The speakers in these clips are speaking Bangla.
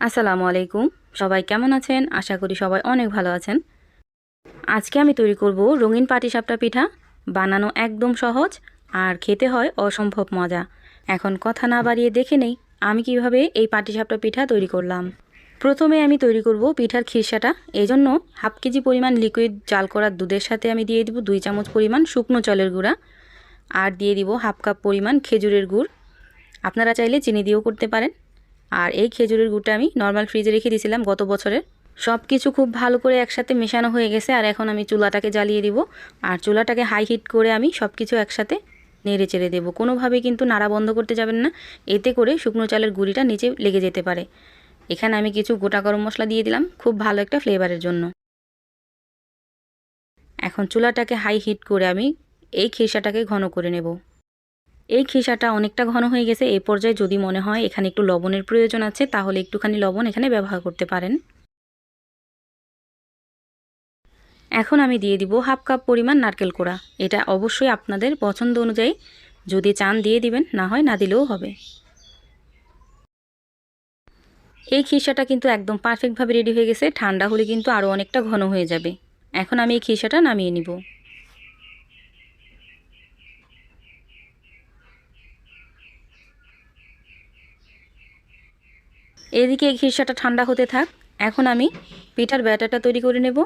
আসসালামু আলাইকুম। সবাই কেমন আছেন? আশা করি সবাই অনেক ভালো আছেন। আজকে আমি তৈরি করব রঙিন পাটিসাপটা পিঠা। বানানো একদম সহজ আর খেতে হয় অসম্ভব মজা। এখন কথা না বাড়িয়ে দেখে নেই আমি কীভাবে এই পাটিসাপটা পিঠা তৈরি করলাম। প্রথমে আমি তৈরি করব পিঠার খিরসাটা। এই জন্য হাফ কেজি পরিমাণ লিকুইড জাল করা দুধের সাথে আমি দিয়ে দিব দুই চামচ পরিমাণ শুকনো চালের গুঁড়া। আর দিয়ে দিব হাফ কাপ পরিমাণ খেজুরের গুড়। আপনারা চাইলে চিনি দিয়েও করতে পারেন। আর এই খেজুরের গুড়টা আমি নর্মাল ফ্রিজে রেখে দিয়েছিলাম গত বছরের। সব কিছু খুব ভালো করে একসাথে মেশানো হয়ে গেছে আর এখন আমি চুলাটাকে জ্বালিয়ে দিব। আর চুলাটাকে হাই হিট করে আমি সব কিছু একসাথে নেড়ে চেড়ে দেবো। কোনোভাবে কিন্তু নাড়া বন্ধ করতে যাবেন না। এতে করে শুকনো চালের গুঁড়িটা নিচে লেগে যেতে পারে। এখানে আমি কিছু গোটা গরম মশলা দিয়ে দিলাম খুব ভালো একটা ফ্লেভারের জন্য। এখন চুলাটাকে হাই হিট করে আমি এই খিরসাটাকে ঘন করে নেব। এই খিসাটা অনেকটা ঘন হয়ে গেছে। এই পর্যায়ে যদি মনে হয় এখানে একটু লবণের প্রয়োজন আছে, তাহলে একটুখানি লবণ এখানে ব্যবহার করতে পারেন। এখন আমি দিয়ে দিব হাফ কাপ পরিমাণ নারকেল কোড়া। এটা অবশ্যই আপনাদের পছন্দ অনুযায়ী যদি চান দিয়ে দিবেন, না হয় না দিলেও হবে। এই খিসাটা কিন্তু একদম পারফেক্টভাবে রেডি হয়ে গেছে। ঠান্ডা হলে কিন্তু আরও অনেকটা ঘন হয়ে যাবে। এখন আমি এই খিসাটা নামিয়ে নিব। এদিকে এই খিরসাটা ঠান্ডা হতে থাক। এখন আমি পিঠার ব্যাটারটা তৈরি করে নেব।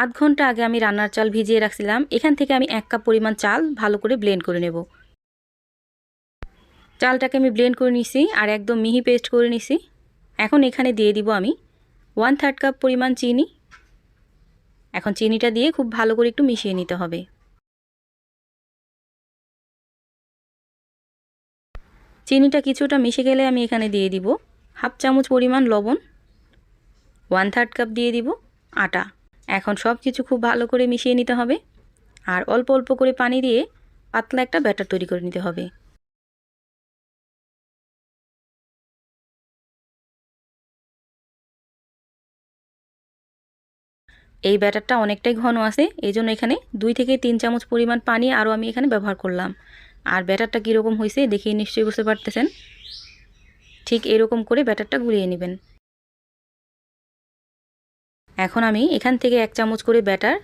আধ ঘণ্টা আগে আমি রান্নার চাল ভিজিয়ে রাখছিলাম। এখান থেকে আমি এক কাপ পরিমাণ চাল ভালো করে ব্লেন্ড করে নেব। চালটাকে আমি ব্লেন্ড করে নিছি আর একদম মিহি পেস্ট করে নিছি। এখন এখানে দিয়ে দিব আমি ওয়ান থার্ড কাপ পরিমাণ চিনি। এখন চিনিটা দিয়ে খুব ভালো করে একটু মিশিয়ে নিতে হবে। চিনিটা কিছুটা মিশে গেলে আমি এখানে দিয়ে দিব। হাফ চামচ পরিমাণ লবণ ওয়ান থার্ড কাপ দিয়ে দিব আটা। এখন সব কিছু খুব ভালো করে মিশিয়ে নিতে হবে। আর অল্প অল্প করে পানি দিয়ে পাতলা একটা ব্যাটার তৈরি করে নিতে হবে। এই ব্যাটারটা অনেকটাই ঘন আছে এই জন্য এখানে দুই থেকে তিন চামচ পরিমাণ পানি আরও আমি এখানে ব্যবহার করলাম। আর ব্যাটারটা কীরকম হয়েছে দেখে নিশ্চয়ই বুঝতে পারতেছেন। ঠিক এরকম করে ব্যাটারটা গুলিয়ে নেবেন। এখন আমি এখান থেকে এক চামচ করে ব্যাটার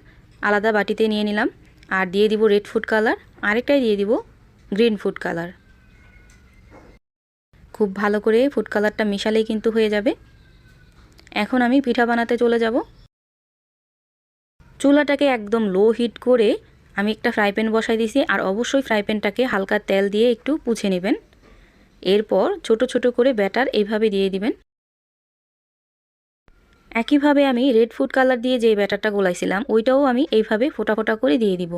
আলাদা বাটিতে নিয়ে নিলাম আর দিয়ে দিব রেড ফুড কালার, আরেকটাই দিয়ে দিব গ্রিন ফুড কালার। খুব ভালো করে ফুড কালারটা মিশালেই কিন্তু হয়ে যাবে। এখন আমি পিঠা বানাতে চলে যাব। চুলাটাকে একদম লো হিট করে আমি একটা ফ্রাই প্যান বসাই দিয়েছি আর অবশ্যই ফ্রাই প্যানটাকে হালকা তেল দিয়ে একটু পুছে নেবেন। এরপর ছোট ছোট করে ব্যাটার এইভাবে দিয়ে দিবেন। একইভাবে আমি রেড ফুড কালার দিয়ে যে ব্যাটারটা গোলাইছিলাম, ওইটাও আমি এইভাবে ফোটা ফোটা করে দিয়ে দিব।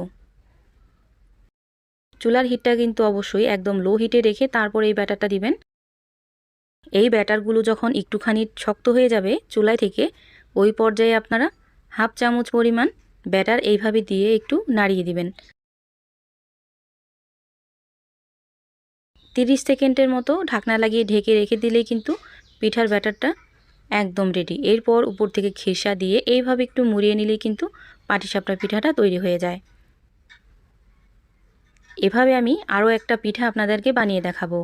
চুলার হিটটা কিন্তু অবশ্যই একদম লো হিটে রেখে তারপর এই ব্যাটারটা দিবেন। এই ব্যাটারগুলো যখন একটুখানি শক্ত হয়ে যাবে চুলায় থেকে, ওই পর্যায়ে আপনারা হাফ চামচ পরিমাণ ব্যাটার এইভাবে দিয়ে একটু নাড়িয়ে দিবেন। তিরিশ সেকেন্ডের মতো ঢাকনা লাগিয়ে ঢেকে রেখে দিলেই কিন্তু পিঠার ব্যাটারটা একদম রেডি এরপর উপর থেকে খেসা দিয়ে এইভাবে একটু মুড়িয়ে নিলে কিন্তু পাটিসাপটা পিঠাটা তৈরি হয়ে যায়। এভাবে আমি আরও একটা পিঠা আপনাদেরকে বানিয়ে দেখাবো।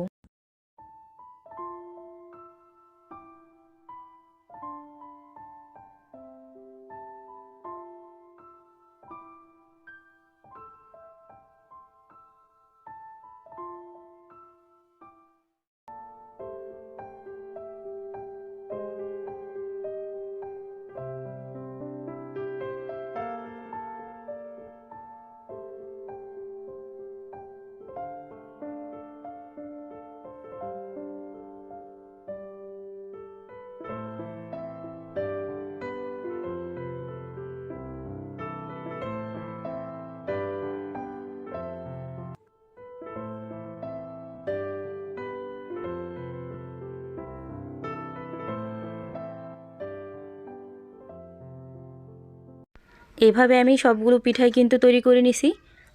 এভাবে আমি সবগুলো পিঠাই কিন্তু তৈরি করে নিছি।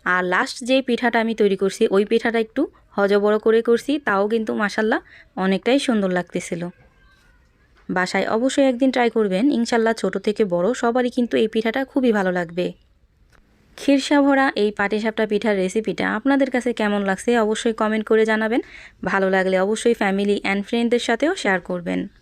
আর লাস্ট যে পিঠাটা আমি তৈরি করছি, ওই পিঠাটা একটু হজবড় করে করছি, তাও কিন্তু মাসাল্লাহ অনেকটাই সুন্দর লাগতেছিল। বাসায় অবশ্যই একদিন ট্রাই করবেন, ইনশাল্লাহ ছোট থেকে বড় সবারই কিন্তু এই পিঠাটা খুবই ভালো লাগবে। ক্ষীরসা ভরা এই পাটিসাপটা পিঠার রেসিপিটা আপনাদের কাছে কেমন লাগছে অবশ্যই কমেন্ট করে জানাবেন। ভালো লাগলে অবশ্যই ফ্যামিলি অ্যান্ড ফ্রেন্ডদের সাথেও শেয়ার করবেন।